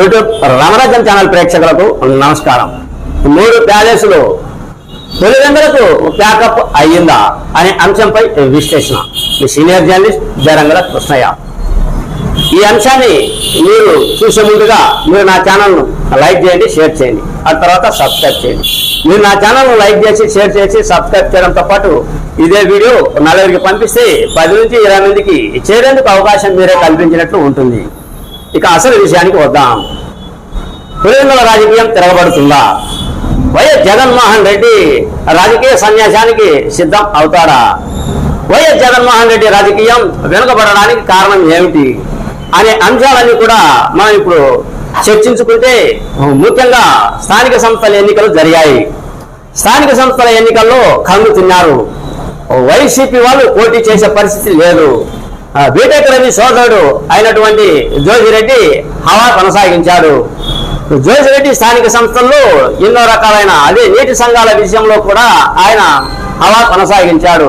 YouTube రమరాజన్ channel ప్రేక్షకులకు నమస్కారం. మూడు ప్యాలెస్లు తొలిదండలకు ప్యాకప్ అయ్యిందా అనే అంశంపై విశ్లేషణ. మీ సీనియర్ జర్నలిస్ట్ జరంగల కృష్ణయ్య. ఈ అంశాన్ని మీరు చూసే ముందుగా మీరు నా ఛానల్ను లైక్ చేయండి షేర్ చేయండి. ఆ తర్వాత సబ్స్క్రైబ్ చేయండి. మీరు నా ఛానల్ను లైక్ చేసి షేర్ చేసి సబ్స్క్రైబ్ చేయడంతో పాటు ఇదే వీడియో నలుగురికి పంపిస్తే పది నుంచి ఇరవై మందికి చేరేందుకు అవకాశం మీరే కల్పించినట్లు ఉంటుంది. ఇక అసలు విషయానికి వద్దాం. పులివెందుల రాజకీయం తిరగబడుతుందా? వైఎస్ జగన్మోహన్ రెడ్డి రాజకీయ సన్యాసానికి సిద్ధం అవుతాడా? వైఎస్ జగన్మోహన్ రెడ్డి రాజకీయం వెనుకబడడానికి కారణం ఏమిటి? అనే అంశాలన్నీ కూడా మనం ఇప్పుడు చర్చించుకుంటే ముఖ్యంగా స్థానిక సంస్థల ఎన్నికలు జరిగాయి. స్థానిక సంస్థల ఎన్నికల్లో కన్ను తిన్నారు. వైసీపీ వాళ్ళు పోటీ చేసే పరిస్థితి లేదు. బీటెక్ రవి సోదరుడు అయినటువంటి జోజిరెడ్డి హవా కొనసాగించాడు. జోజిరెడ్డి స్థానిక సంస్థల్లో ఎన్నో రకాలైన అదే నీటి సంఘాల విషయంలో కూడా ఆయన హవా కొనసాగించాడు.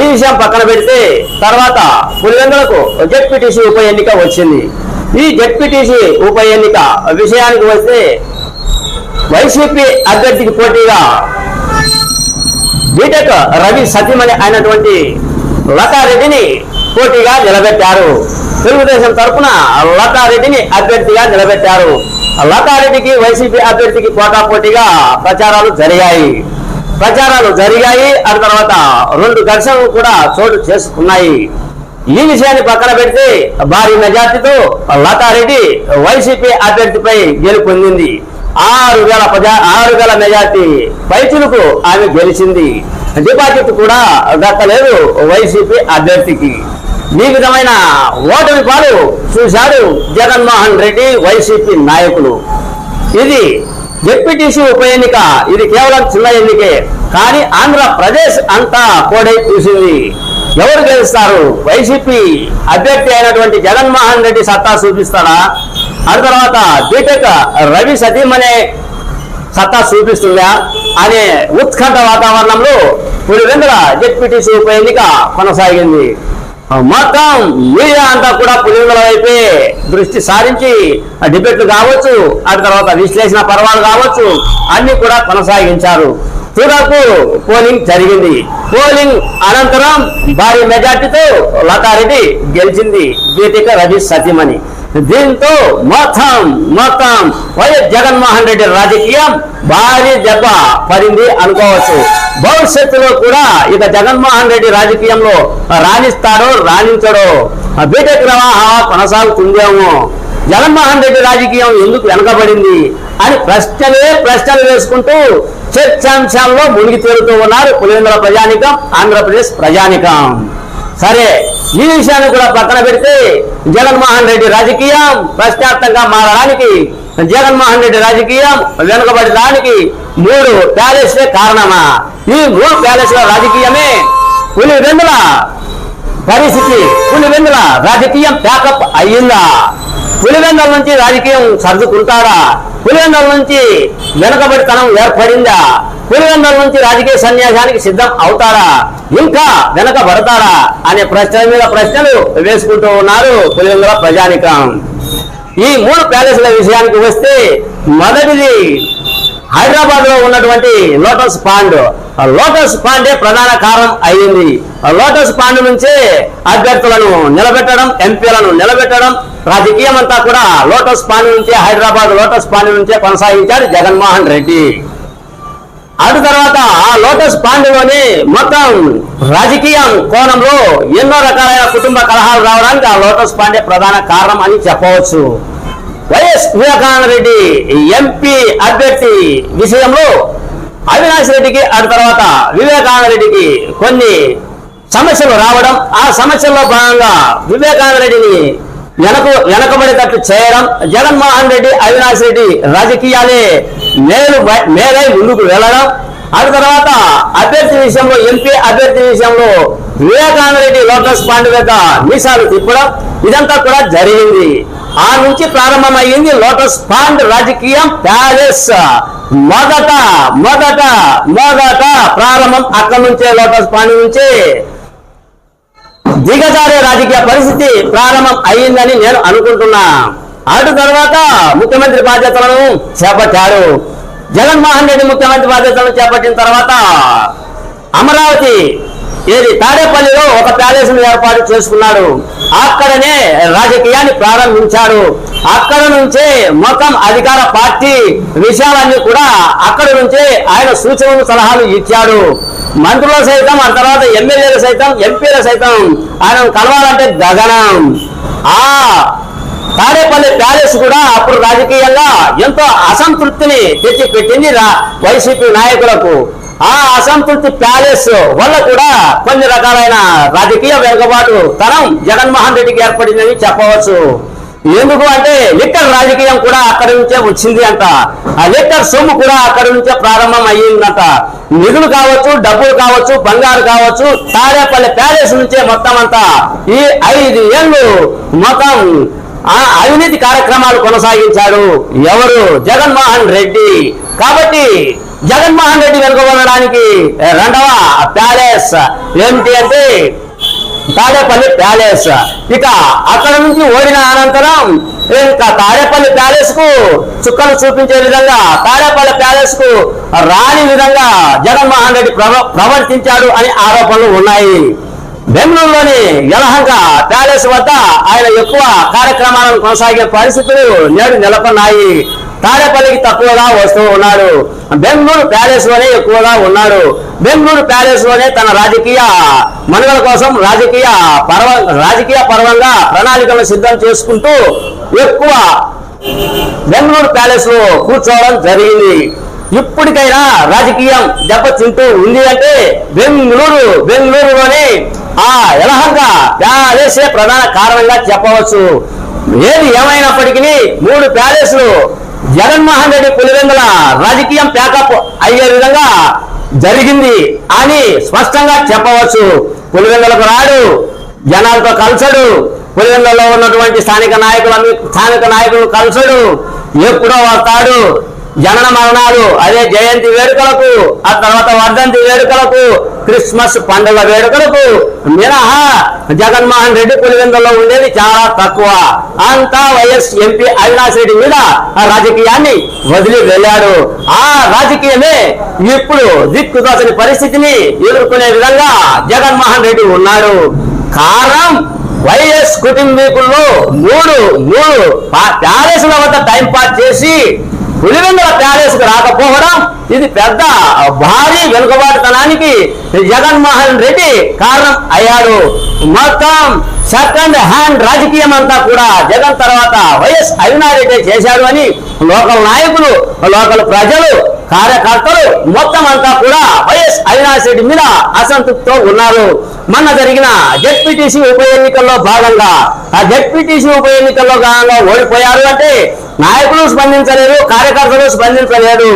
ఈ విషయం పక్కన పెడితే తర్వాత పులివెందులకు జెడ్పీటీసీ ఉప ఎన్నిక వచ్చింది. ఈ జెడ్పీటీసీ ఉప ఎన్నిక విషయానికి వస్తే వైసీపీ అభ్యర్థికి పోటీగా బీటెక్ రవి సతీమణి అయినటువంటి లతారెడ్డిని పోటీగా నిలబెట్టారు. తెలుగుదేశం తరఫున లతారెడ్డిని అభ్యర్థిగా నిలబెట్టారు. లతారెడ్డికి వైసీపీ అభ్యర్థికి పోటాపోటీగా ప్రచారాలు జరిగాయి. ప్రచారాలు జరిగాయి. ఆ తర్వాత రెండు ఘర్షణలు కూడా చోటు చేసుకున్నాయి. ఈ విషయాన్ని పక్కన పెడితే భారీ మెజార్టీతో లతారెడ్డి వైసీపీ అభ్యర్థిపై గెలుపొందింది ఆరు వేల ప్రజా ఆరు వేల మెజార్టీ పైచులకు ఆమె గెలిచింది. డిపాజిట్ కూడా దక్కలేదు వైసీపీ అభ్యర్థికి. ఈ విధమైన ఓటమి పాలు చూశారు జగన్మోహన్ రెడ్డి వైసీపీ నాయకులు. ఇది జెడ్పీటీసీ ఉప ఎన్నిక. ఇది కేవలం చిన్న ఎన్నికే. కానీ ఆంధ్రప్రదేశ్ అంతా కోడై చూసింది ఎవరు గెలుస్తారు? వైసీపీ అభ్యర్థి అయినటువంటి జగన్మోహన్ రెడ్డి సత్తా చూపిస్తాడా? ఆ తర్వాత బీటెక్ రవి సతీమనే సత్తా చూపిస్తుందా? అనే ఉత్కంఠ వాతావరణంలో పులివెందుల జెడ్పీటీసీ ఉప ఎన్నిక కొనసాగింది. మొత్తం మీడియా అంతా కూడా పులివెందుల వైపే దృష్టి సారించి ఆ డిబేట్లు కావచ్చు ఆ తర్వాత విశ్లేషణ పర్వాలు కావచ్చు అన్ని కూడా కొనసాగించారు. తుదకు పోలింగ్ జరిగింది. పోలింగ్ అనంతరం భారీ మెజార్టీతో లతారెడ్డి గెలిచింది. బీటిక రవి సతీమణి. దీంతో మొత్తం మొత్తం వైఎస్ జగన్మోహన్ రెడ్డి రాజకీయం భారీ దెబ్బ పడింది అనుకోవచ్చు. భవిష్యత్తులో కూడా ఇక జగన్మోహన్ రెడ్డి రాజకీయంలో రాణిస్తాడో రాణించడో బీటెక్ ప్రవాహ కొనసాగుతుందేమో జగన్మోహన్ రెడ్డి రాజకీయం ఎందుకు వెనకబడింది అని ప్రశ్నలే ప్రశ్నలు వేసుకుంటూ చర్చాంశాల్లో మునిగి తేలుతూ ఉన్నారు పులివెందుల ప్రజానికం ఆంధ్రప్రదేశ్ ప్రజానికం. సరే ఈ విషయాన్ని కూడా పక్కన పెడితే జగన్మోహన్ రెడ్డి రాజకీయం ప్రశ్నార్థంగా మారడానికి జగన్మోహన్ రెడ్డి రాజకీయం వెనుకబడడానికి మూడు ప్యాలెస్లే కారణమా? ఈ మూడు ప్యాలెస్ల రాజకీయమే పులివెందుల పరిస్థితి పులివెందుల రాజకీయం ప్యాకప్ అయ్యిందా? పులివెందుల నుంచి రాజకీయం సర్దుకుంటాడా పులివెందుల నుంచి వెనకబడితనం ఏర్పడిందా? పులివెందుల నుంచి రాజకీయ సన్యాసానికి సిద్ధం అవుతారా? ఇంకా వెనకబడతారా? అనే ప్రశ్నల మీద ప్రశ్నలు వేసుకుంటూ ఉన్నారు పులివెందుల ప్రజానికం. ఈ మూడు ప్యాలెస్ల విషయానికి వస్తే మొదటిది హైదరాబాద్లో ఉన్నటువంటి లోటస్ పాండ్. లోటస్ పాండే ప్రధాన కారణం అయ్యింది లోటస్ పాండ్ నుంచే అభ్యర్థులను నిలబెట్టడం ఎంపీలను నిలబెట్టడం రాజకీయం అంతా కూడా లోటస్ పాని నుంచే హైదరాబాద్ లోటస్ పాని నుంచే కొనసాగించాడు జగన్మోహన్ రెడ్డి. అటు తర్వాత ఆ లోటస్ పాండ్లోని మొత్తం రాజకీయం కోణంలో ఎన్నో రకాలైన కుటుంబ కలహాలు రావడానికి ఆ లోటస్ పాండే ప్రధాన కారణం అని చెప్పవచ్చు. వైఎస్ వివేకానంద రెడ్డి ఎంపీ అభ్యర్థి విషయంలో అవినాష్ రెడ్డికి అటు తర్వాత వివేకానంద రెడ్డికి కొన్ని సమస్యలు రావడం ఆ సమస్యల్లో భాగంగా వివేకానంద రెడ్డిని వెనక వెనకబడేటట్లు చేయడం జగన్మోహన్ రెడ్డి అవినాష్ రెడ్డి రాజకీయాలే. మేలు మేలై ముందుకు వెళ్ళడం. ఆ తర్వాత అభ్యర్థి విషయంలో ఎంపీ అభ్యర్థి విషయంలో వివేకానంద రెడ్డి లోటస్ పాండ్ యొక్క మీసాలు తిప్పడం ఇదంతా కూడా జరిగింది. ఆ నుంచి ప్రారంభమైంది లోటస్ పాండ్ రాజకీయం ప్యాలెస్. మొదట మొదట మొదట ప్రారంభం అక్కడి నుంచే లోటస్ పాండ్ నుంచే. దిగజారే రాజకీయ పరిస్థితి ప్రారంభం అయ్యిందని నేను అనుకుంటున్నా. అటు తర్వాత ముఖ్యమంత్రి బాధ్యతలను చేపట్టాడు. జగన్మోహన్ రెడ్డి ముఖ్యమంత్రి బాధ్యతలను చేపట్టిన తర్వాత అమరావతి ఏది? తాడేపల్లిలో ఒక ప్యాలెస్ను ఏర్పాటు చేసుకున్నాడు. అక్కడనే రాజకీయాన్ని ప్రారంభించాడు. అక్కడ నుంచే మొత్తం అధికార పార్టీ విషయాలన్నీ కూడా అక్కడ నుంచే ఆయన సూచనలు సలహాలు ఇచ్చాడు. మంత్రులు సైతం ఆ తర్వాత ఎమ్మెల్యేలు సైతం ఎంపీలు సైతం ఆయన కలవాలంటే గగనం. ఆ తాడేపల్లి ప్యాలెస్ కూడా అప్పుడు రాజకీయంగా ఎంతో అసంతృప్తిని తెచ్చిపెట్టింది వైసీపీ నాయకులకు. ఆ అసంతృప్తి ప్యాలెస్ వల్ల కూడా కొన్ని రకాలైన రాజకీయ వెనుకబాటు తరం జగన్మోహన్ రెడ్డికి ఏర్పడిందని చెప్పవచ్చు. ఎందుకు అంటే లిక్కర్ రాజకీయం కూడా అక్కడి నుంచే వచ్చింది అంట. ఆ లిక్కర్ సొమ్ము కూడా అక్కడి నుంచే ప్రారంభం అయ్యిందంట. నిధులు కావచ్చు డబ్బులు కావచ్చు బంగారు కావచ్చు తాడేపల్లి ప్యాలెస్ నుంచే మొత్తం అంతా ఈ ఐదు ఏళ్ళు మొత్తం ఆ అవినీతి కార్యక్రమాలు కొనసాగించాడు ఎవరు? జగన్మోహన్ రెడ్డి. కాబట్టి జగన్మోహన్ రెడ్డి వెనుకబడడానికి రెండవ ప్యాలెస్ ఏమిటి అంటే తాడేపల్లి ప్యాలెస్. ఇక అక్కడ నుంచి ఓడిన అనంతరం ఇంకా తాడేపల్లి ప్యాలెస్కు చుక్కలు చూపించే విధంగా తాడేపల్లి ప్యాలెస్కు రాని విధంగా జగన్మోహన్ రెడ్డి ప్రవ- ప్రవర్తించాడు అనే ఆరోపణలు ఉన్నాయి. బెంగళూరులోని యలహంక ప్యాలెస్ వద్ద ఆయన ఎక్కువ కార్యక్రమాలను కొనసాగే పరిస్థితులు నేడు నెలకొన్నాయి. తాడేపల్లికి తక్కువగా వస్తూ ఉన్నాడు. బెంగళూరు ప్యాలెస్లోనే ఎక్కువగా ఉన్నాడు. బెంగళూరు ప్యాలెస్లోనే తన రాజకీయ మనుగడ కోసం రాజకీయ పర్వ రాజకీయ పర్వంగా ప్రణాళికలు సిద్ధం చేసుకుంటూ ఎక్కువ బెంగళూరు ప్యాలెస్లో కూర్చోవడం జరిగింది. ఇప్పటికైనా రాజకీయం దెబ్బతింటూ ఉంది అంటే బెంగళూరు బెంగళూరులోనే ఆ యలహంక ప్యాలెసే ప్రధాన కారణంగా చెప్పవచ్చు. ఏది ఏమైనప్పటికీ మూడు ప్యాలెస్లు జగన్మోహన్ రెడ్డి పులివెందుల రాజకీయం ప్యాకప్ అయ్యే విధంగా జరిగింది అని స్పష్టంగా చెప్పవచ్చు. పులివెందులకు రాడు జనాలతో కలిసడు పులివెందులలో ఉన్నటువంటి స్థానిక నాయకులను స్థానిక నాయకులు కలిసడు ఎప్పుడో వస్తాడు. జనన మరణాలు అదే జయంతి వేడుకలకు ఆ తర్వాత వర్ధంతి వేడుకలకు క్రిస్మస్ పండుగ వేడుకలకు మినహా జగన్మోహన్ రెడ్డి పులివెందులో ఉండేది చాలా తక్కువ. అంతా వైఎస్ ఎంపీ అవినాష్ రెడ్డి మీద ఆ రాజకీయాన్ని వదిలి వెళ్ళాడు. ఆ రాజకీయమే ఇప్పుడు దిక్కుదోచని పరిస్థితిని ఎదుర్కొనే విధంగా జగన్మోహన్ రెడ్డి ఉన్నాడు. కారణం వైఎస్ కుటుంబీకుల్లో మూడు మూడు ప్యాలెస్ల వద్ద టైం పాస్ చేసి పులివెందుల ప్యాలెస్కు రాకపోవడం ఇది పెద్ద భారీ వెనుకబాటుతనానికి జగన్మోహన్ రెడ్డి కారణం అయ్యాడు. మొత్తం సెకండ్ హ్యాండ్ రాజకీయం అంతా కూడా జగన్ తర్వాత వైఎస్ అవినారెడ్డి చేశాడు అని లోకల్ నాయకులు లోకల్ ప్రజలు కార్యకర్తలు మొత్తం అంతా కూడా వైఎస్ అవినాష్ రెడ్డి మీద అసంతృప్తితో ఉన్నారు. మొన్న జరిగిన జెడ్పీటీసీ ఉప ఎన్నికల్లో భాగంగా ఆ జెడ్పీటీసీ ఉప ఎన్నికల్లో భాగంగా ఓడిపోయారు అంటే నాయకులు స్పందించలేదు కార్యకర్తలు స్పందించలేదు.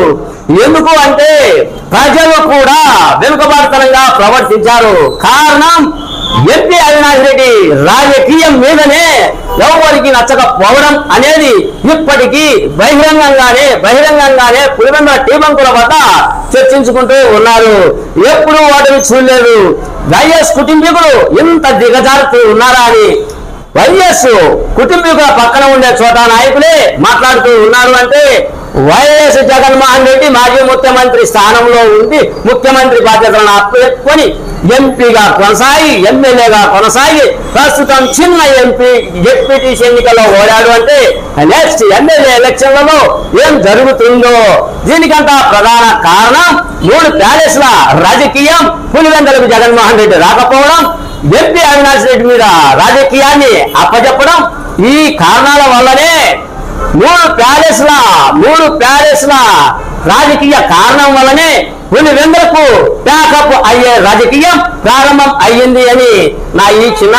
ఎందుకు అంటే ప్రజలు కూడా వెనుకబాటుతనంగా ప్రవర్తించారు. కారణం ఎంపీ అవినాష్ రెడ్డి రాజకీయం మీదనే ఎవరికి నచ్చకపోవడం అనేది ఇప్పటికీ బహిరంగంగానే బహిరంగంగానే పులివెందుల టీబంకుల వద్ద చర్చించుకుంటూ ఉన్నారు. ఎప్పుడు వాటిని చూడలేదు. వైఎస్ కుటుంబీకులు ఇంత దిగజారుతూ ఉన్నారా అని. వైఎస్ కుటుంబీకుల పక్కన ఉండే చోట నాయకులే మాట్లాడుతూ ఉన్నారు అంటే వైఎస్ జగన్మోహన్ రెడ్డి మాజీ ముఖ్యమంత్రి స్థానంలో ఉండి ముఖ్యమంత్రి బాధ్యతలను అప్పెట్టుకొని ఎంపీగా కొనసాగి ఎమ్మెల్యేగా కొనసాగి ప్రస్తుతం చిన్న ఎంపీ జెడ్పీటీసీ ఎన్నికల్లో ఓడాడు అంటే నెక్స్ట్ ఎమ్మెల్యే ఎలక్షన్లలో ఏం జరుగుతుందో? దీనికంతా ప్రధాన కారణం మూడు ప్యాలెస్ల రాజకీయం పులివెందలకు జగన్మోహన్ రెడ్డి రాకపోవడం ఎంపీ అవినాష్ రెడ్డి మీద రాజకీయాన్ని అప్పచెప్పడం ఈ కారణాల వల్లనే మూడు ప్యాలెస్ల మూడు ప్యాలెస్ల రాజకీయ కారణం వల్లనే పులివెందులకు ప్యాకప్ అయ్యే రాజకీయం ప్రారంభం అయ్యింది అని నా ఈ చిన్న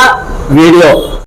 వీడియో.